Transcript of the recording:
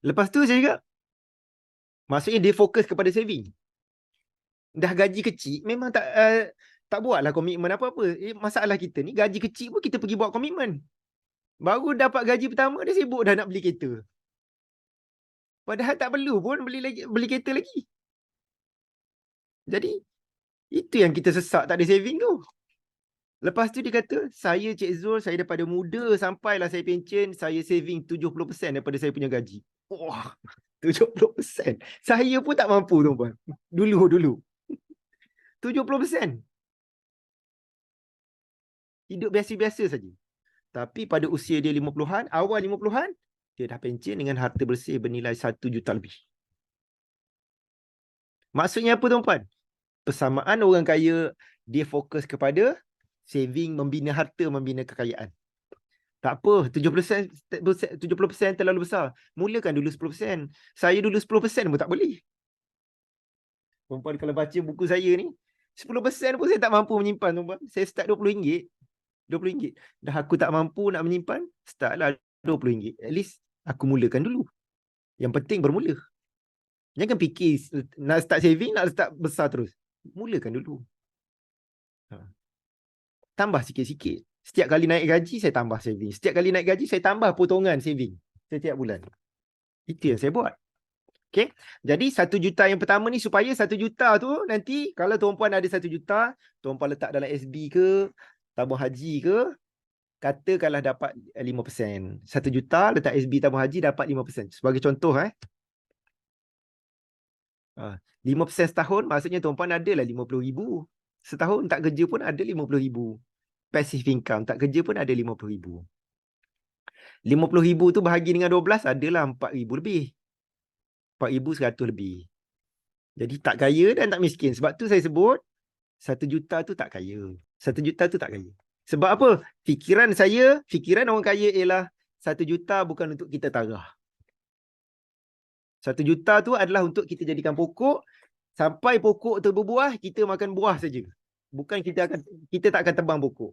Lepas tu saya cakap, maksudnya dia fokus kepada saving. Dah gaji kecil, memang tak uh, tak buatlah komitmen apa-apa. Eh, masalah kita ni, gaji kecil pun kita pergi buat komitmen. Baru dapat gaji pertama, dia sibuk dah nak beli kereta. Padahal tak perlu pun beli lagi beli kereta lagi. Jadi, itu yang kita sesak tak ada saving tu. Lepas tu dia kata, saya Cik Zul, saya daripada muda sampailah saya pencen, saya saving 70% daripada saya punya gaji. Wah, 70%. Saya pun tak mampu tuan-puan. Dulu, dulu. 70%. Hidup biasa-biasa saja. Tapi pada usia dia 50-an, awal 50-an, dia dah pencen dengan harta bersih bernilai 1 juta lebih. Maksudnya apa tuan-puan? Persamaan orang kaya, dia fokus kepada saving, membina harta, membina kekayaan. Tak apa, 70%, 70% terlalu besar. Mulakan dulu 10%. Saya dulu 10% pun tak boleh. Tuan-puan kalau baca buku saya ni, 10% pun saya tak mampu menyimpan tuan-puan. Saya start RM20. RM20. Dah aku tak mampu nak menyimpan, startlah RM20. At least aku mulakan dulu. Yang penting bermula. Jangan fikir nak start saving, nak start besar terus. Mulakan dulu. Ha tambah sikit-sikit. Setiap kali naik gaji, saya tambah saving. Setiap kali naik gaji, saya tambah potongan saving. Setiap bulan. Itu yang saya buat. Okay. Jadi satu juta yang pertama ni supaya satu juta tu nanti kalau tuan-puan ada satu juta, tuan-puan letak dalam SB ke, tabung haji ke, katakanlah dapat 5%. Satu juta letak SB tabung haji dapat 5%. Sebagai contoh eh. 5% ha, setahun maksudnya tuan-puan adalah RM50,000. Setahun tak kerja pun ada RM50,000 passive income tak kerja pun ada RM50,000. RM50,000 tu bahagi dengan 12 adalah RM4,000 lebih. RM4,100 lebih. Jadi tak kaya dan tak miskin. Sebab tu saya sebut satu juta tu tak kaya. Satu juta tu tak kaya. Sebab apa? Fikiran saya, fikiran orang kaya ialah satu juta bukan untuk kita tarah. Satu juta tu adalah untuk kita jadikan pokok. Sampai pokok tu berbuah, kita makan buah saja. Bukan kita akan kita tak akan tebang pokok.